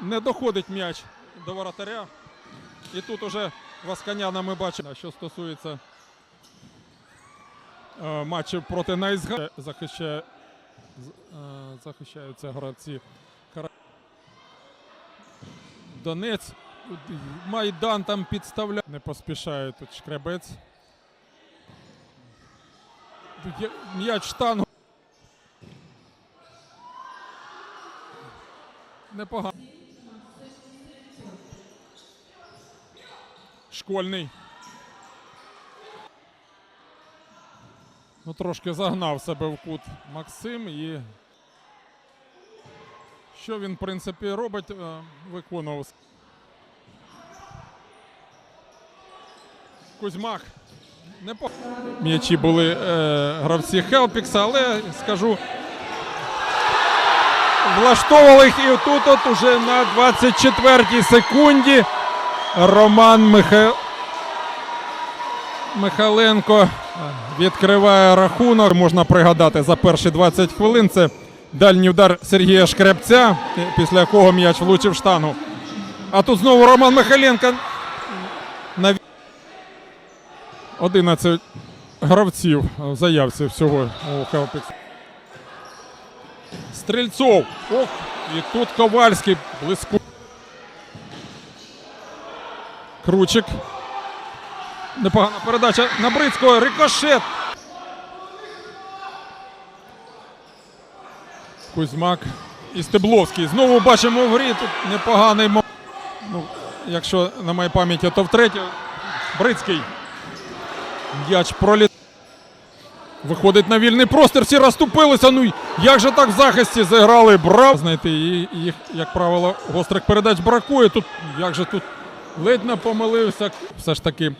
не доходить м'яч до воротаря. І тут уже Васканяна ми бачимо, що стосується е, матчів проти Найзга. Захищає, е, захищаються гравці. Донець. Майдан там підставляє. Не поспішає тут шкребець. М'яч штангу. Непогано. Школьний. Ну, трошки загнав себе в кут Максим і. Що він, в принципі, робить, е, виконував. Кузьмак. Не по... М'ячі були е, гравці Хелпікса, але скажу. Влаштовували їх і тут от уже на 24-й секунді Роман Миха... Михаленко відкриває рахунок. Можна пригадати за перші 20 хвилин. Це дальній удар Сергія Шкребця, після якого м'яч влучив штангу. А тут знову Роман Михайленко. На... 11 гравців в заявці всього у Хелпікс. Стрельцов. Ох, і тут Ковальський блиску. Кручик. Непогана передача на Брицького. Рикошет. Кузьмак і Стебловський. Знову бачимо в грі. Тут непоганий мо- Ну, якщо на моїй пам'яті, то втретє. Брицький. М'яч проліт. Виходить на вільний простір, всі розступилися. Ну як же так в захисті зіграли? Брав знайти їх, як правило, гострих передач бракує. Тут як же тут ледь не помилився. Все ж таки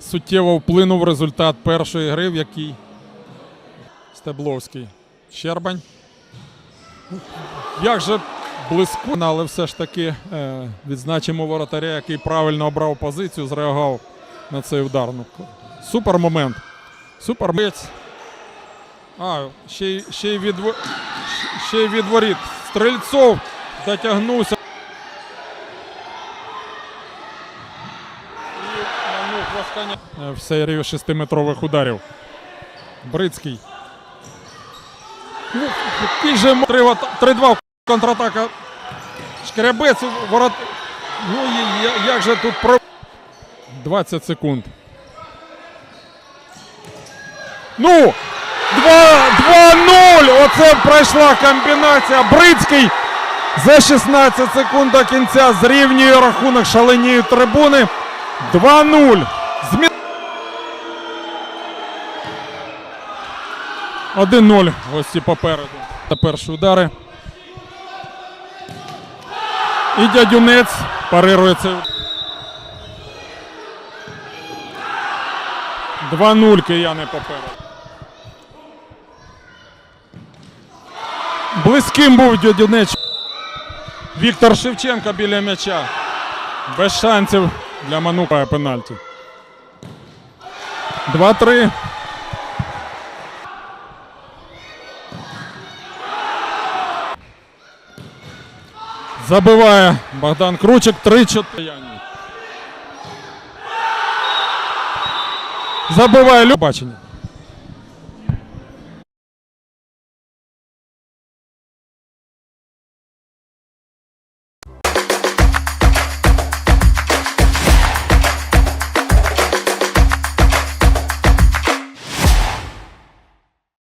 суттєво вплинув результат першої гри, в якій Стебловський. Щербань. Як же близько, але все ж таки е, відзначимо воротаря, який правильно обрав позицію, зреагував на цей удар. Ну, супер момент. Супер мець. А, ще, й- ще, й від, ще й від. Стрельцов дотягнувся. І Манюк Восканя- Е, В серію шестиметрових ударів. Брицький. Ну, який же 3-2 контратака. Шкребець ворот. Ну як же тут про 20 секунд. Ну! 2-0! Оце пройшла комбінація. Брицький за 16 секунд до кінця зрівнює рахунок шаленіють трибуни. 2-0. Змі... 1-0. Ось ці попереду. Та перші удари. І дядюнець парирує цей. 2-0 кияни попереду. Близьким був дядюнець. Віктор Шевченко біля м'яча. Без шансів для Манука пенальті. 2-3. Забиває Богдан Кручик 3-4. Забиває Любачення.